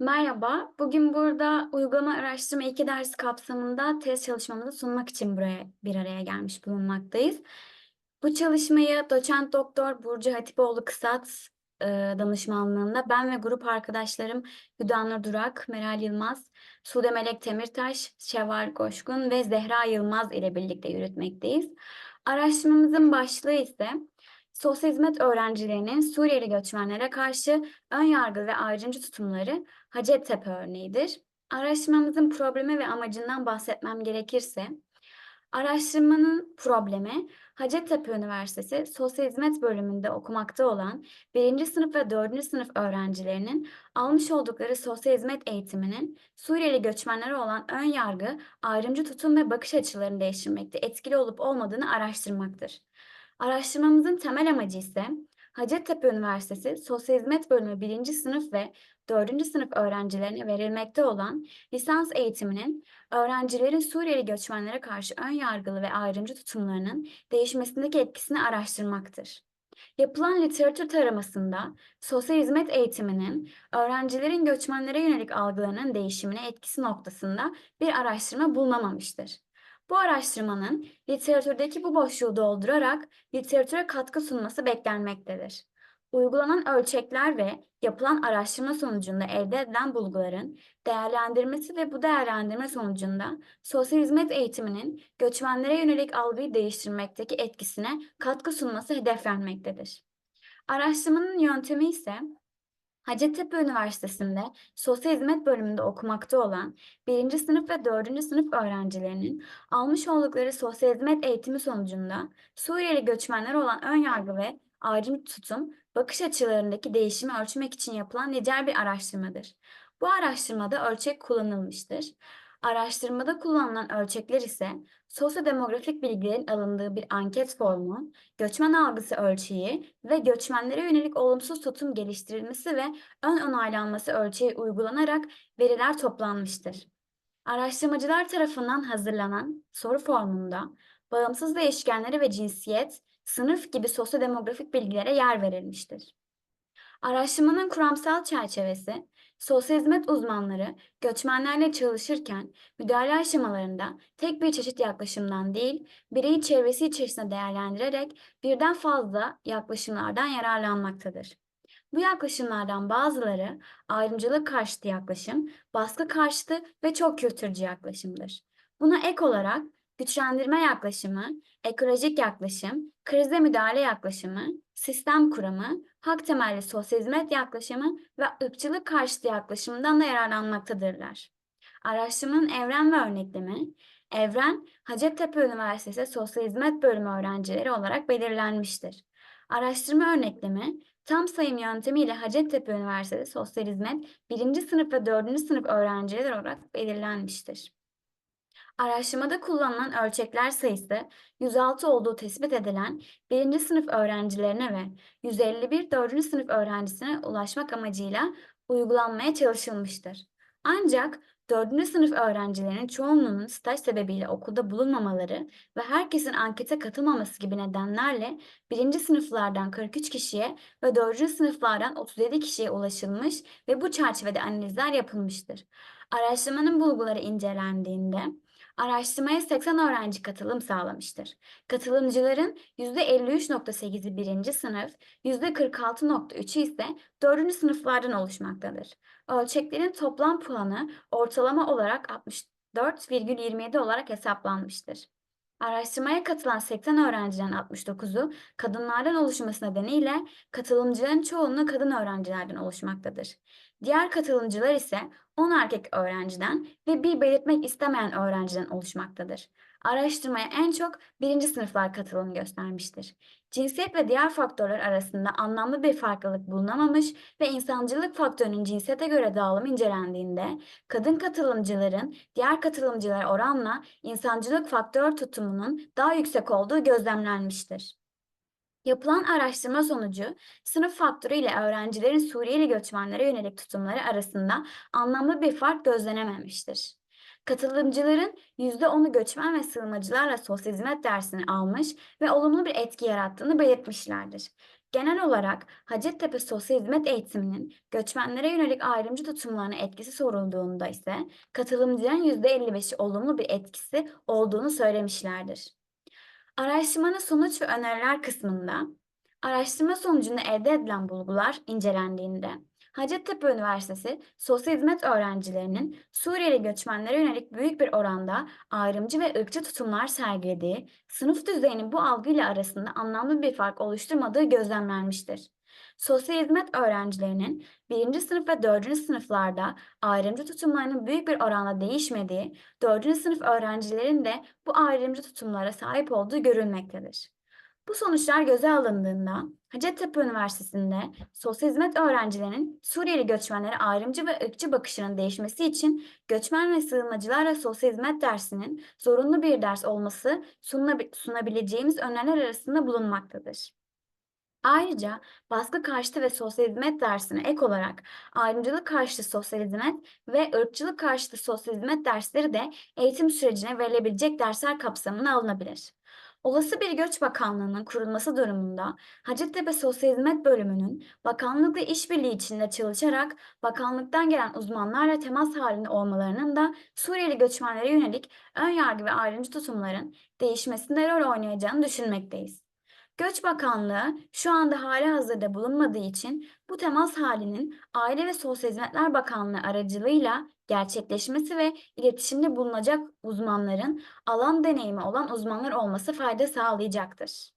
Merhaba, bugün burada uygulama araştırma 2 dersi kapsamında tez çalışmamızı sunmak için buraya bir araya gelmiş bulunmaktayız. Bu çalışmayı doçent doktor Burcu Hatipoğlu Kısat e, danışmanlığında ben ve grup arkadaşlarım Hüdanur Durak, Meral Yılmaz, Sude Melek Temirtaş, Şevval Coşkun ve Zehra Yılmaz ile birlikte yürütmekteyiz. Araştırmamızın başlığı ise sosyal hizmet öğrencilerinin Suriyeli göçmenlere karşı ön yargı ve ayrımcı tutumları Hacettepe örneğidir. Araştırmamızın problemi ve amacından bahsetmem gerekirse, araştırmanın problemi Hacettepe Üniversitesi Sosyal Hizmet bölümünde okumakta olan 1. sınıf ve 4. sınıf öğrencilerinin almış oldukları sosyal hizmet eğitiminin Suriyeli göçmenlere olan ön yargı, ayrımcı tutum ve bakış açılarını değiştirmekte etkili olup olmadığını araştırmaktır. Araştırmamızın temel amacı ise Hacettepe Üniversitesi Sosyal Hizmet Bölümü 1. sınıf ve 4. sınıf öğrencilerine verilmekte olan lisans eğitiminin öğrencilerin Suriyeli göçmenlere karşı ön yargılı ve ayrımcı tutumlarının değişmesindeki etkisini araştırmaktır. Yapılan literatür taramasında sosyal hizmet eğitiminin öğrencilerin göçmenlere yönelik algılarının değişimine etkisi noktasında bir araştırma bulunamamıştır. Bu araştırmanın literatürdeki bu boşluğu doldurarak literatüre katkı sunması beklenmektedir. Uygulanan ölçekler ve yapılan araştırma sonucunda elde edilen bulguların değerlendirmesi ve bu değerlendirme sonucunda sosyal hizmet eğitiminin göçmenlere yönelik algıyı değiştirmekteki etkisine katkı sunması hedeflenmektedir. Araştırmanın yöntemi ise Hacettepe Üniversitesi'nde Sosyal Hizmet bölümünde okumakta olan 1. sınıf ve 4. sınıf öğrencilerinin almış oldukları sosyal hizmet eğitimi sonucunda Suriyeli göçmenler olan ön yargı ve ayrım tutum, bakış açılarındaki değişimi ölçmek için yapılan nicel bir araştırmadır. Bu araştırmada ölçek kullanılmıştır. Araştırmada kullanılan ölçekler ise sosyodemografik bilgilerin alındığı bir anket formu, göçmen algısı ölçeği ve göçmenlere yönelik olumsuz tutum geliştirilmesi ve ön onaylanması ölçeği uygulanarak veriler toplanmıştır. Araştırmacılar tarafından hazırlanan soru formunda bağımsız değişkenlere ve cinsiyet, sınıf gibi sosyodemografik bilgilere yer verilmiştir. Araştırmanın kuramsal çerçevesi, sosyal hizmet uzmanları göçmenlerle çalışırken müdahale aşamalarında tek bir çeşit yaklaşımdan değil, bireyi çevresi içerisinde değerlendirerek birden fazla yaklaşımlardan yararlanmaktadır. Bu yaklaşımlardan bazıları ayrımcılık karşıtı yaklaşım, baskı karşıtı ve çok kültürcü yaklaşımdır. Buna ek olarak güçlendirme yaklaşımı, ekolojik yaklaşım, krize müdahale yaklaşımı, sistem kuramı, hak temelli sosyal hizmet yaklaşımı ve ırkçılık karşıtı yaklaşımından da yararlanmaktadırlar. Araştırmanın evren ve örneklemi, evren Hacettepe Üniversitesi Sosyal Hizmet Bölümü öğrencileri olarak belirlenmiştir. Araştırma örneklemi, tam sayım yöntemiyle Hacettepe Üniversitesi Sosyal Hizmet 1. sınıf ve 4. sınıf öğrencileri olarak belirlenmiştir. Araştırmada kullanılan ölçekler sayısı 106 olduğu tespit edilen 1. sınıf öğrencilerine ve 151 4. sınıf öğrencisine ulaşmak amacıyla uygulanmaya çalışılmıştır. Ancak 4. sınıf öğrencilerinin çoğunluğunun staj sebebiyle okulda bulunmamaları ve herkesin ankete katılmaması gibi nedenlerle 1. sınıflardan 43 kişiye ve 4. sınıflardan 37 kişiye ulaşılmış ve bu çerçevede analizler yapılmıştır. Araştırmanın bulguları incelendiğinde Araştırmaya 80 öğrenci katılım sağlamıştır. Katılımcıların %53.8'i birinci sınıf, %46.3'ü ise dördüncü sınıflardan oluşmaktadır. Ölçeklerin toplam puanı ortalama olarak 64,27 olarak hesaplanmıştır. Araştırmaya katılan 80 öğrenciden 69'u kadınlardan oluşması nedeniyle katılımcıların çoğunluğu kadın öğrencilerden oluşmaktadır. Diğer katılımcılar ise 10 erkek öğrenciden ve bir belirtmek istemeyen öğrenciden oluşmaktadır. Araştırmaya en çok birinci sınıflar katılım göstermiştir. Cinsiyet ve diğer faktörler arasında anlamlı bir farklılık bulunamamış ve insancılık faktörünün cinsiyete göre dağılımı incelendiğinde kadın katılımcıların diğer katılımcılara oranla insancılık faktör tutumunun daha yüksek olduğu gözlemlenmiştir. Yapılan araştırma sonucu sınıf faktörü ile öğrencilerin Suriyeli göçmenlere yönelik tutumları arasında anlamlı bir fark gözlenememiştir. Katılımcıların %10'u göçmen ve sığınmacılarla sosyal hizmet dersini almış ve olumlu bir etki yarattığını belirtmişlerdir. Genel olarak Hacettepe Sosyal Hizmet Eğitimi'nin göçmenlere yönelik ayrımcı tutumlarına etkisi sorulduğunda ise katılımcıların %55'i olumlu bir etkisi olduğunu söylemişlerdir. Araştırmanın sonuç ve öneriler kısmında araştırma sonucunda elde edilen bulgular incelendiğinde Hacettepe Üniversitesi sosyal hizmet öğrencilerinin Suriyeli göçmenlere yönelik büyük bir oranda ayrımcı ve ırkçı tutumlar sergilediği, sınıf düzeyinin bu algıyla arasında anlamlı bir fark oluşturmadığı gözlemlenmiştir. Sosyal hizmet öğrencilerinin birinci sınıf ve dördüncü sınıflarda ayrımcı tutumlarının büyük bir oranda değişmediği, dördüncü sınıf öğrencilerin de bu ayrımcı tutumlara sahip olduğu görülmektedir. Bu sonuçlar göze alındığında Hacettepe Üniversitesi'nde sosyal hizmet öğrencilerinin Suriyeli göçmenlere ayrımcı ve ırkçı bakışının değişmesi için göçmen ve sığınmacılarla sosyal hizmet dersinin zorunlu bir ders olması sunabi- sunabileceğimiz öneriler arasında bulunmaktadır. Ayrıca baskı karşıtı ve sosyal hizmet dersine ek olarak ayrımcılık karşıtı sosyal hizmet ve ırkçılık karşıtı sosyal hizmet dersleri de eğitim sürecine verilebilecek dersler kapsamına alınabilir. Olası bir göç bakanlığının kurulması durumunda Hacettepe Sosyal Hizmet Bölümünün bakanlıkla işbirliği içinde çalışarak bakanlıktan gelen uzmanlarla temas halinde olmalarının da Suriyeli göçmenlere yönelik ön yargı ve ayrımcı tutumların değişmesinde rol oynayacağını düşünmekteyiz. Göç Bakanlığı şu anda hali hazırda bulunmadığı için bu temas halinin Aile ve Sosyal Hizmetler Bakanlığı aracılığıyla gerçekleşmesi ve iletişimde bulunacak uzmanların alan deneyimi olan uzmanlar olması fayda sağlayacaktır.